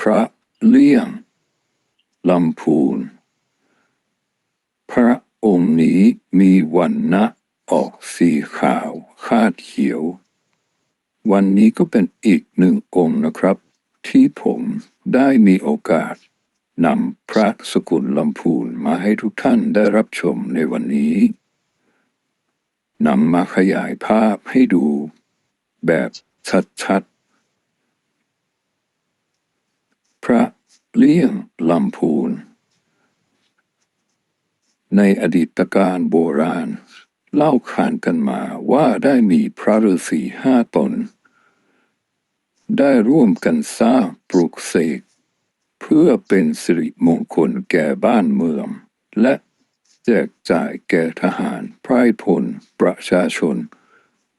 พระเลี่ยงลำพูน พระองค์นี้มีวันนะออกสีขาวคาดเขียว วันนี้ก็เป็นอีกหนึ่งองค์นะครับ ที่ผมได้มีโอกาสนำพระสกุลลำพูนมาให้ทุกท่านได้รับชมในวันนี้นำมาขยายภาพให้ดูแบบชัดๆ พ ระเลี่ยงลำพูน ในอดีตการโบราณ เล่าขานกันมาว่าได้มีพระฤาษีห้าตน ได้ร่วมกันสร้างปลูกเสกเพื่อเป็นสิริมงคลแก่บ้านเมือง และแจกจ่ายแก่ทหารไพรพลประชาชน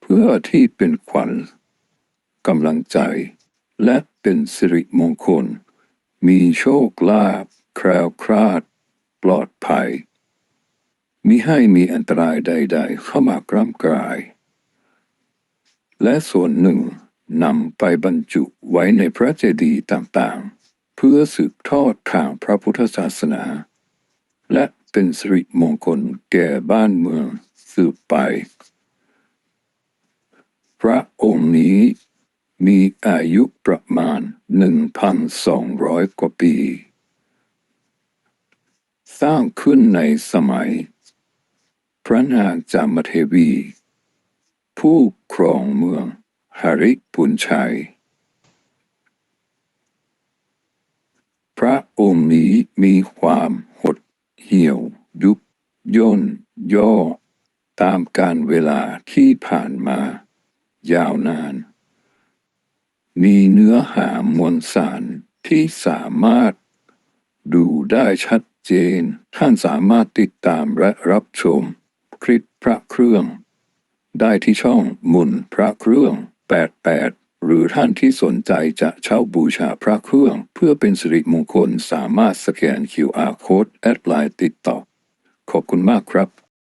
เพื่อที่เป็นขวัญกำลังใจ และเป็นสิริมงคล มีโชคลาภแคล้วคลาด ปลอดภัย มิให้มีอันตรายใด ๆ เข้ามากร่ำกราย และส่วนหนึ่งนำไปบรรจุไว้ในพระเจดีย์ต่างๆ เพื่อสืบทอดทางพระพุทธศาสนา และเป็นสิริมงคลแก่บ้านเมืองสืบไป พระองค์นี้ มีอายุประมาณ 1,200 กว่าปี สร้างขึ้นในสมัย พระนางจามเทวี ผู้ครองเมืองหริปุญชัย พระองค์นี้มีความหดเหี่ยวยุบย่นย่อ ตามการเวลาที่ผ่านมายาวนาน มีเนื้อหามวลสารที่สามารถดูได้ชัดเจน ท่านสามารถติดตามและรับชม คลิปพระเครื่อง ได้ที่ช่องมุนพระเครื่อง 88 หรือท่านที่สนใจจะเช่าบูชาพระเครื่อง เพื่อเป็นสิริมงคลสามารถสแกน QR Code แอดไลน์ติดต่อ ขอบคุณมากครับ